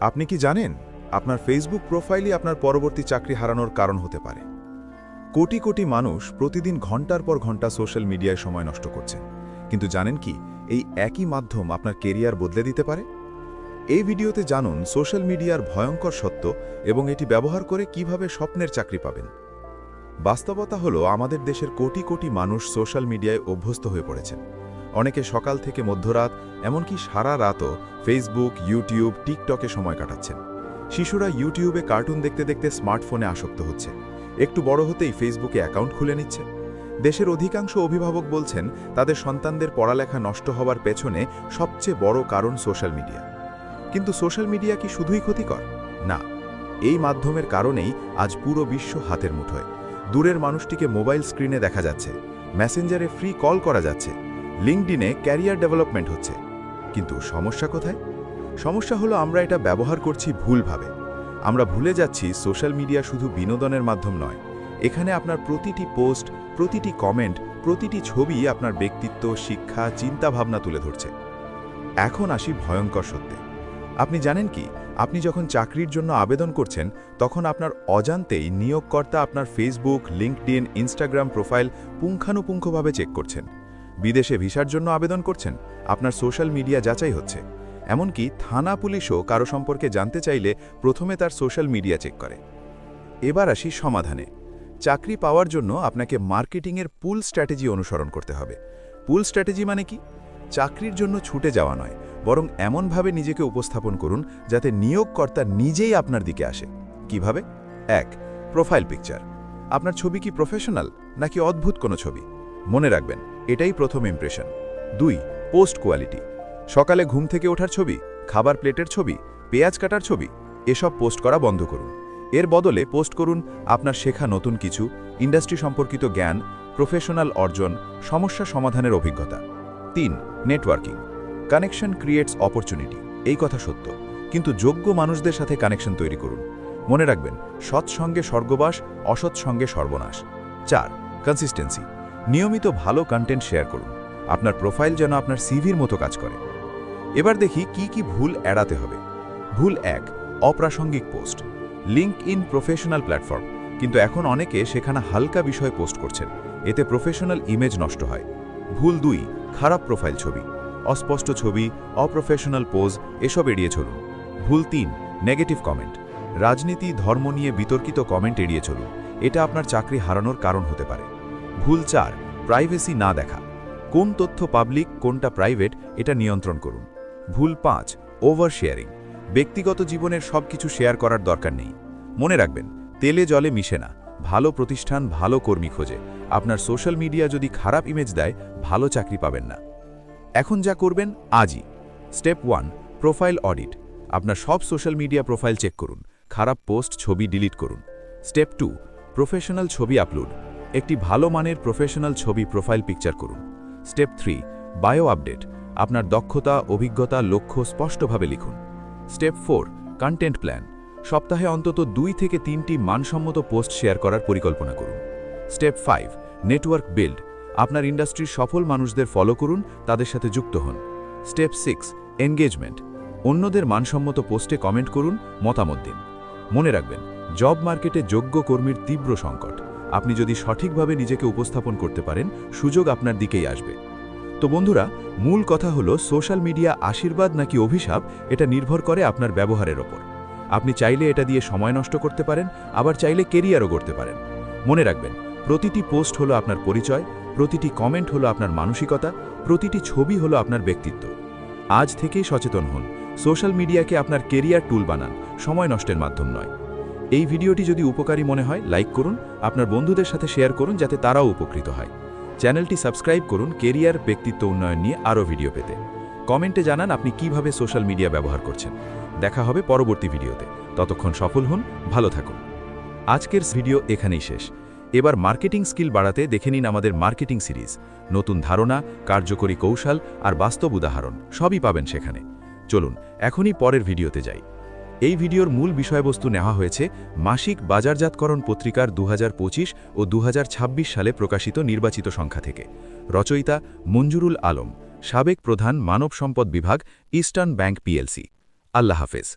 আপনি কি জানেন, আপনার ফেসবুক প্রোফাইলই আপনার পরবর্তী চাকরি হারানোর কারণ হতে পারে। কোটি কোটি মানুষ প্রতিদিন ঘণ্টার পর ঘণ্টা সোশ্যাল মিডিয়ায় সময় নষ্ট করছে কিন্তু জানেন কি, এই একই মাধ্যম আপনার কেরিয়ার বদলে দিতে পারে? এই ভিডিওতে জানুন সোশ্যাল মিডিয়ার ভয়ঙ্কর সত্য এবং এটি ব্যবহার করে কীভাবে স্বপ্নের চাকরি পাবেন। বাস্তবতা হলো আমাদের দেশের কোটি কোটি মানুষ সোশ্যাল মিডিয়ায় অভ্যস্ত হয়ে পড়েছেন। অনেকে সকাল থেকে মধ্যরাত, এমনকি সারা রাতও ফেসবুক ইউটিউব টিকটকে সময় কাটাচ্ছেন। শিশুরা ইউটিউবে কার্টুন দেখতে দেখতে স্মার্টফোনে আসক্ত হচ্ছে। একটু বড় হতেই ফেসবুকে অ্যাকাউন্ট খুলে নিচ্ছে। দেশের অধিকাংশ অভিভাবক বলছেন, তাদের সন্তানদের পড়ালেখা নষ্ট হওয়ার পেছনে সবচেয়ে বড় কারণ সোশ্যাল মিডিয়া। কিন্তু সোশ্যাল মিডিয়া কি শুধুই ক্ষতিকর? না। এই মাধ্যমের কারণেই আজ পুরো বিশ্ব হাতের মুঠোয়। দূরের মানুষটিকে মোবাইল স্ক্রিনে দেখা যাচ্ছে। মেসেঞ্জারে ফ্রি কল করা যাচ্ছে। লিঙ্কডিনে ক্যারিয়ার ডেভেলপমেন্ট হচ্ছে। কিন্তু সমস্যা কোথায়? সমস্যা হলো আমরা এটা ব্যবহার করছি ভুলভাবে। আমরা ভুলে যাচ্ছি সোশ্যাল মিডিয়া শুধু বিনোদনের মাধ্যম নয়। এখানে আপনার প্রতিটি পোস্ট, প্রতিটি কমেন্ট, প্রতিটি ছবি আপনার ব্যক্তিত্ব, শিক্ষা, চিন্তাভাবনা তুলে ধরছে। এখন আসি ভয়ঙ্কর সত্যে। আপনি জানেন কি? আপনি যখন চাকরির জন্য আবেদন করছেন, তখন আপনার অজান্তেই নিয়োগকর্তা আপনার ফেসবুক লিঙ্কডিন ইনস্টাগ্রাম প্রোফাইল পুঙ্খানুপুঙ্খভাবে চেক করছেন। বিদেশে ভিসার জন্য আবেদন করছেন? আপনার সোশ্যাল মিডিয়া যাচাই হচ্ছে। এমনকি থানা পুলিশও কারও সম্পর্কে জানতে চাইলে প্রথমে তার সোশ্যাল মিডিয়া চেক করে। এবার আসি সমাধানে। চাকরি পাওয়ার জন্য আপনাকে মার্কেটিংয়ের পুল স্ট্র্যাটেজি অনুসরণ করতে হবে। পুল স্ট্র্যাটেজি মানে কি? চাকরির জন্য ছুটে যাওয়া নয়, বরং এমনভাবে নিজেকে উপস্থাপন করুন যাতে নিয়োগকর্তা নিজেই আপনার দিকে আসে। কীভাবে? এক, প্রোফাইল পিকচার। আপনার ছবি কি প্রফেশনাল নাকি অদ্ভুত কোনো ছবি? মনে রাখবেন, এটাই প্রথম ইমপ্রেশন দুই পোস্ট কোয়ালিটি সকালে ঘুম থেকে ওঠার ছবি, খাবার প্লেটের ছবি, পেঁয়াজ কাটার ছবি, এসব পোস্ট করা বন্ধ করুন। এর বদলে পোস্ট করুন আপনার শেখা নতুন কিছু ইন্ডাস্ট্রি সম্পর্কিত জ্ঞান প্রফেশনাল অর্জন, সমস্যা সমাধানের অভিজ্ঞতা। তিন নেটওয়ার্কিং কানেকশন ক্রিয়েটস অপরচুনিটি এই কথা সত্য। কিন্তু যোগ্য মানুষদের সাথে কানেকশন তৈরি করুন। মনে রাখবেন সৎসঙ্গে স্বর্গবাস, অসৎ সঙ্গে সর্বনাশ। চার কনসিস্টেন্সি নিয়মিত ভালো কন্টেন্ট শেয়ার করুন। আপনার প্রোফাইল যেন আপনার সিভির মতো কাজ করে। এবার দেখি কি কি ভুল এড়াতে হবে। ভুল এক, অপ্রাসঙ্গিক post LinkedIn professional platform কিন্তু এখন অনেকে সেখানে হালকা বিষয় পোস্ট করছেন। এতে প্রফেশনাল ইমেজ নষ্ট হয়। ভুল দুই, খারাপ প্রোফাইল ছবি। অস্পষ্ট ছবি, অপ্রফেশনাল পোজ এসব এড়িয়ে চলুন। ভুল তিন নেগেটিভ কমেন্ট রাজনীতি, ধর্ম নিয়ে বিতর্কিত কমেন্ট এড়িয়ে চলুন। এটা আপনার চাকরি হারানোর কারণ হতে পারে। ভুল চার প্রাইভেসি না দেখা। কোন তথ্য পাবলিক কোনটা প্রাইভেট এটা নিয়ন্ত্রণ করুন। ভুল পাঁচ ওভার শেয়ারিং ব্যক্তিগত জীবনের সব কিছু শেয়ার করার দরকার নেই। মনে রাখবেন, তেলে জলে মিশে না। ভালো প্রতিষ্ঠান, ভালো কর্মী খোঁজে। আপনার সোশ্যাল মিডিয়া যদি খারাপ ইমেজ দেয়, ভালো চাকরি পাবেন না। এখন যা করবেন, আজই। স্টেপ ওয়ান প্রোফাইল অডিট আপনার সব সোশ্যাল মিডিয়া প্রোফাইল চেক করুন। খারাপ পোস্ট ছবি ডিলিট করুন। স্টেপ টু প্রফেশনাল ছবি আপলোড একটি ভালো মানের প্রফেশনাল ছবি প্রোফাইল পিকচার করুন। Step three, bio update. আপনার দক্ষতা, অভিজ্ঞতা, লক্ষ্য স্পষ্টভাবে লিখুন। Step four, content plan. সপ্তাহে অন্তত দুই থেকে তিনটি মানসম্মত পোস্ট শেয়ার করার পরিকল্পনা করুন। Step five, network build. আপনার ইন্ডাস্ট্রির সফল মানুষদের ফলো করুন, তাদের সাথে যুক্ত হন। Step six, engagement. অন্যদের মানসম্মত পোস্টে কমেন্ট করুন, মতামত দিন। মনে রাখবেন, জব মার্কেটে যোগ্য কর্মীর তীব্র সংকট। আপনি যদি সঠিকভাবে নিজেকে উপস্থাপন করতে পারেন, সুযোগ আপনার দিকেই আসবে। তো বন্ধুরা, মূল কথা হলো সোশ্যাল মিডিয়া আশীর্বাদ নাকি অভিশাপ, এটা নির্ভর করে আপনার ব্যবহারের ওপর। আপনি চাইলে এটা দিয়ে সময় নষ্ট করতে পারেন, আবার চাইলে কেরিয়ারও করতে পারেন। মনে রাখবেন, প্রতিটি পোস্ট হলো আপনার পরিচয়, প্রতিটি কমেন্ট হলো আপনার মানসিকতা, প্রতিটি ছবি হলো আপনার ব্যক্তিত্ব। আজ থেকেই সচেতন হন, সোশ্যাল মিডিয়াকে আপনার কেরিয়ার টুল বানান, সময় নষ্টের মাধ্যম নয়। এই ভিডিওটি যদি উপকারী মনে হয়, লাইক করুন, আপনার বন্ধুদের সাথে শেয়ার করুন যাতে তারাও উপকৃত হয়। চ্যানেলটি সাবস্ক্রাইব করুন কেরিয়ার, ব্যক্তিত্ব উন্নয়ন নিয়ে আরও ভিডিও পেতে। কমেন্টে জানান আপনি কীভাবে সোশ্যাল মিডিয়া ব্যবহার করছেন। দেখা হবে পরবর্তী ভিডিওতে। ততক্ষণ সফল হন, ভালো থাকুন। আজকের ভিডিও এখানেই শেষ। এবার মার্কেটিং স্কিল বাড়াতে দেখে নিন আমাদের মার্কেটিং সিরিজ। নতুন ধারণা, কার্যকরী কৌশল আর বাস্তব উদাহরণ, সবই পাবেন সেখানে। চলুন, এখনই পরের ভিডিওতে যাই। এই ভিডিওর মূল বিষয়বস্তু নেওয়া হয়েছে মাসিক বাজারজাতকরণ পত্রিকার দু হাজার পঁচিশ ও দু হাজার ছাব্বিশ সালে প্রকাশিত নির্বাচিত সংখ্যা থেকে। রচয়িতা মঞ্জুরুল আলম। সাবেক প্রধান মানব সম্পদ বিভাগ, ইস্টার্ন ব্যাংক পিএলসি আল্লাহ হাফেজ।